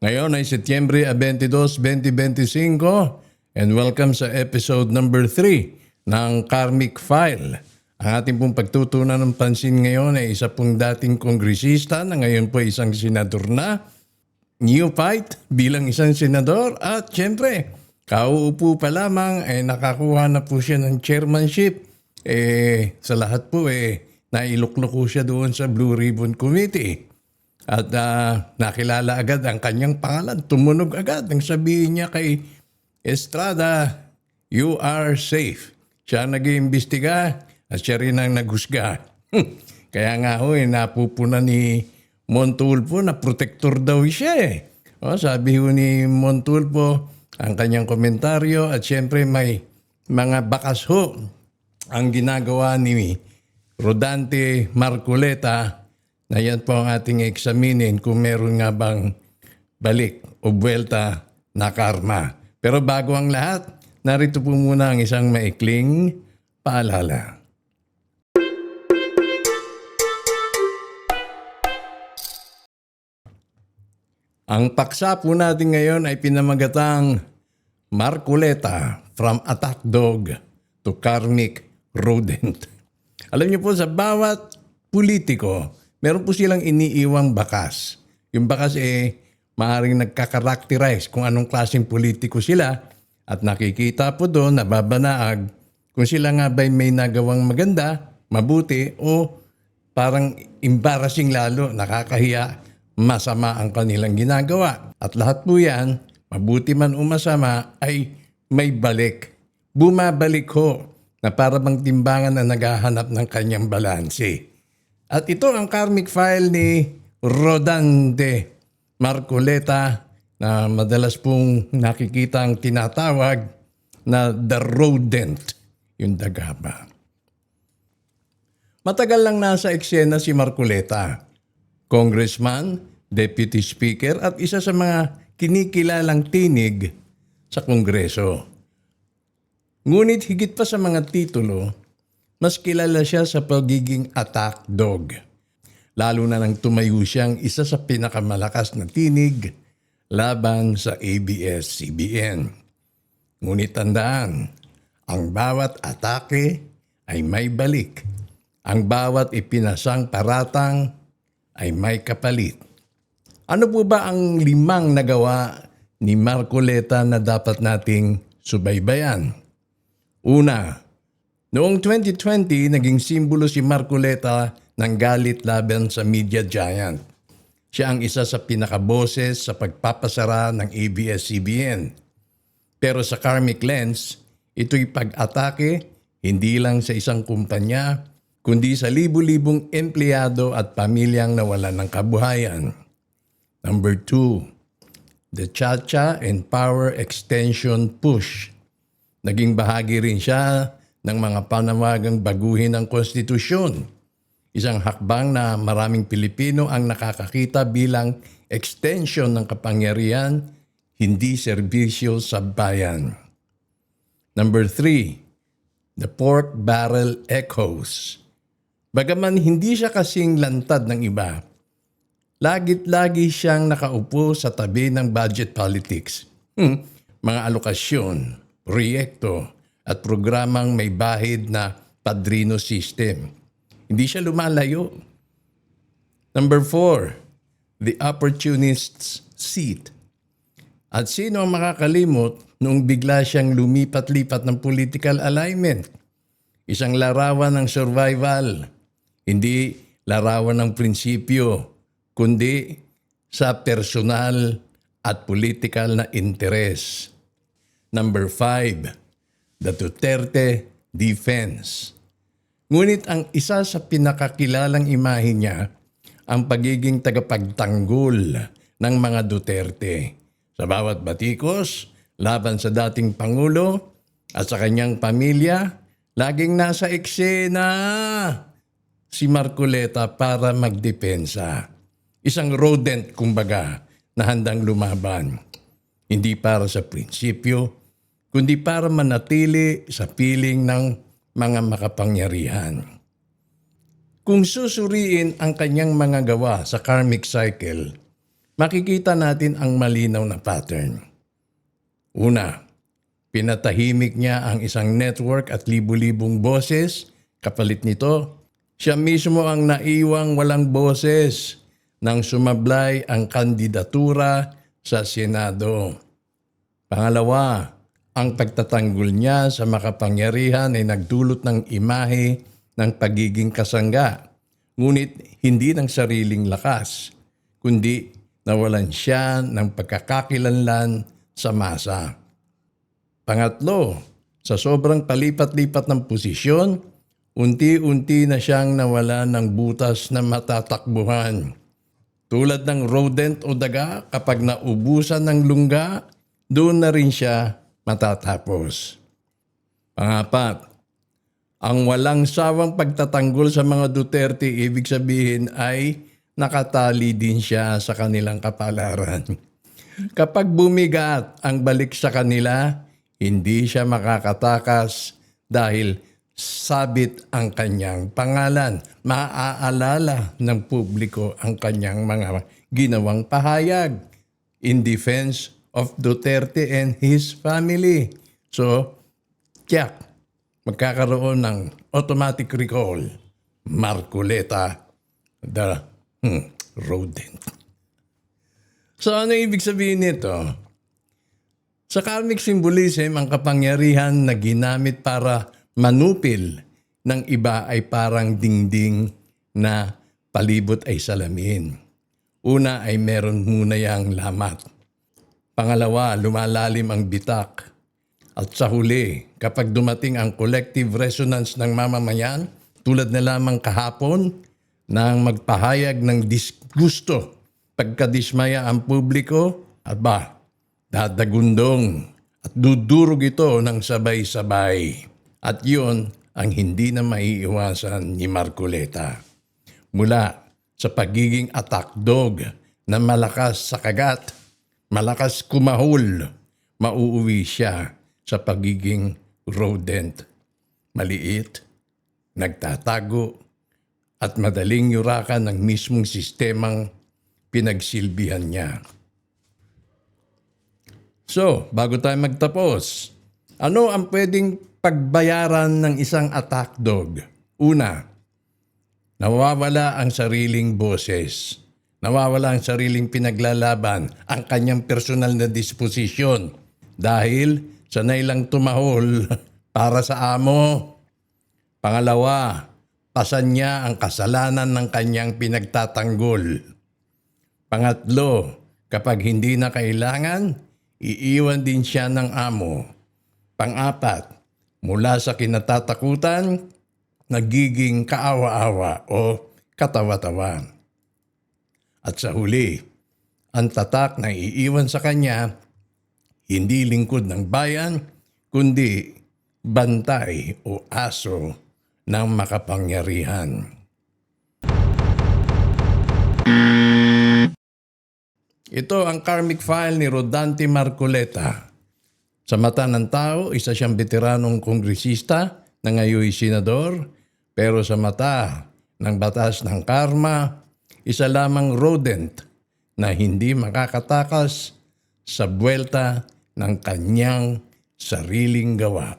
Ngayon ay Setyembre 22, 2025 and welcome sa episode number 3 ng Karmic File. Ang ating pong pagtutunan ng pansin ngayon ay isa pong dating kongresista na ngayon po isang senador na, fight bilang isang senador at syempre, kauupo pa lamang ay nakakuha na po siya ng chairmanship. Eh, sa lahat po eh, nailuklok po siya doon sa Blue Ribbon Committee. At ah, nakilala agad ang kanyang pangalan. Tumunog agad. Nang sabihin niya kay Estrada, you are safe. Siya ang nag-iimbestiga at siya rin ang naghusga. Kaya nga ho, eh, napupuna ni Montulfo na protector daw siya eh. O, sabi ho ni Montulfo ang kanyang komentaryo at siyempre may mga bakas ho ang ginagawa ni Rodante Marculeta na yan po ang ating examinin kung meron nga bang balik o buwelta na karma. Pero bago ang lahat, narito po muna ang isang maikling paalala. Ang paksa po natin ngayon ay pinamagatang Marculeta from attack dog to karmic rodent. Alam niyo po sa bawat politiko, meron po silang iniiwang bakas. Yung bakas eh maaring nagkakarakterize kung anong klaseng politiko sila at nakikita po doon, nababanaag kung sila nga ba'y may nagawang maganda, mabuti o parang embarrassing lalo, nakakahiya, masama ang kanilang ginagawa. At lahat po yan, mabuti man o masama, ay may balik. Bumabalik ho na para bang timbangan na naghahanap ng kanyang balanse. At ito ang karmic file ni Rodante Marcoleta na madalas pong nakikita ang tinatawag na the rodent, yung dagaba. Matagal lang nasa eksena si Marcoleta, congressman, deputy speaker at isa sa mga kinikilalang tinig sa kongreso. Ngunit higit pa sa mga titulo, mas kilala siya sa pagiging attack dog. Lalo na nang tumayo siyang isa sa pinakamalakas na tinig laban sa ABS-CBN. Ngunit tandaan, ang bawat atake ay may balik. Ang bawat ipinasang paratang ay may kapalit. Ano po ba ang limang nagawa ni Marcoleta na dapat nating subaybayan? Una, noong 2020 naging simbolo si Marcoleta ng galit laban sa media giant. Siya ang isa sa pinakaboses sa pagpapasara ng ABS-CBN. Pero sa karmic lens, ito'y pag-atake hindi lang sa isang kumpanya, kundi sa libu-libong empleyado at pamilyang nawalan ng kabuhayan. Number two, the Chacha and Power Extension Push. Naging bahagi rin siya ng mga panawagang baguhin ang konstitusyon. Isang hakbang na maraming Pilipino ang nakakakita bilang extension ng kapangyarihan, hindi serbisyo sa bayan. Number three, the pork barrel echoes. Bagaman hindi siya kasing lantad ng iba, lagit-lagi siyang nakaupo sa tabi ng budget politics. Hmm, mga alokasyon, proyekto, at programang may bahid na padrino system. Hindi siya lumalayo. Number four, the opportunist's seat. At sino ang makakalimot noong bigla siyang lumipat-lipat ng political alignment? Isang larawan ng survival, hindi larawan ng prinsipyo, kundi sa personal at political na interes. Number five, the Duterte defense. Ngunit ang isa sa pinakakilalang imahe niya, ang pagiging tagapagtanggol ng mga Duterte sa bawat batikos laban sa dating Pangulo at sa kanyang pamilya, laging nasa eksena si Marcoleta para magdepensa. Isang rodent, kumbaga, na handang lumaban. Hindi para sa prinsipyo, kundi para manatili sa piling ng mga makapangyarihan. Kung susuriin ang kanyang mga gawa sa karmic cycle, makikita natin ang malinaw na pattern. Una, pinatahimik niya ang isang network at libu-libong boses. Kapalit nito, siya mismo ang naiwang walang boses nang sumablay ang kandidatura sa Senado. Pangalawa, ang pagtatanggol niya sa makapangyarihan ay nagdulot ng imahe ng pagiging kasangga, ngunit hindi ng sariling lakas, kundi nawalan siya ng pagkakakilanlan sa masa. Pangatlo, sa sobrang palipat-lipat ng posisyon, unti-unti na siyang nawala ng butas na matatakbuhan. Tulad ng rodent o daga, kapag naubusan ng lungga, doon na rin siya matatapos. Pangapat, ang walang sawang pagtatanggol sa mga Duterte ibig sabihin ay nakatali din siya sa kanilang kapalaran. Kapag bumigat ang balik sa kanila, hindi siya makakatakas dahil sabit ang kanyang pangalan. Maaalala ng publiko ang kanyang mga ginawang pahayag in defense of Duterte and his family. So, tiyak, magkakaroon ng automatic recall. Marcoleta, the hmm, rodent. So ano ibig sabihin nito? Sa karmic symbolism, ang kapangyarihan na ginamit para manupil ng iba ay parang dingding na palibot ay salamin. Una ay meron muna yang lamat. Pangalawa, lumalalim ang bitak. At sa huli, kapag dumating ang collective resonance ng mamamayan, tulad na lamang kahapon, nang magpahayag ng disgusto, pagkadismaya ang publiko, at ba, dadagundong at dudurog ito ng sabay-sabay. At yun ang hindi na maiiwasan ni Marcoleta. Mula sa pagiging attack dog na malakas sa kagat, malakas kumahul, mauuwi siya sa pagiging rodent. Maliit, nagtatago, at madaling yurakan ng mismong sistemang pinagsilbihan niya. So, bago tayo magtapos, ano ang pwedeng pagbayaran ng isang attack dog? Una, nawawala ang sariling boses. Nawawala ang sariling pinaglalaban, ang kanyang personal na disposisyon dahil sanay lang tumahol para sa amo. Pangalawa, pasan niya ang kasalanan ng kanyang pinagtatanggol. Pangatlo, kapag hindi na kailangan, iiwan din siya ng amo. Pangapat, mula sa kinatatakutan, nagiging kaawa-awa o katawa-tawa. At sa huli, ang tatak na iiwan sa kanya, hindi lingkod ng bayan, kundi bantay o aso ng makapangyarihan. Ito ang karmic file ni Rodante Marcoleta. Sa mata ng tao, isa siyang veteranong kongresista na ngayon senador, pero sa mata ng batas ng karma, isa lamang rodent na hindi makakatakas sa buwelta ng kanyang sariling gawa.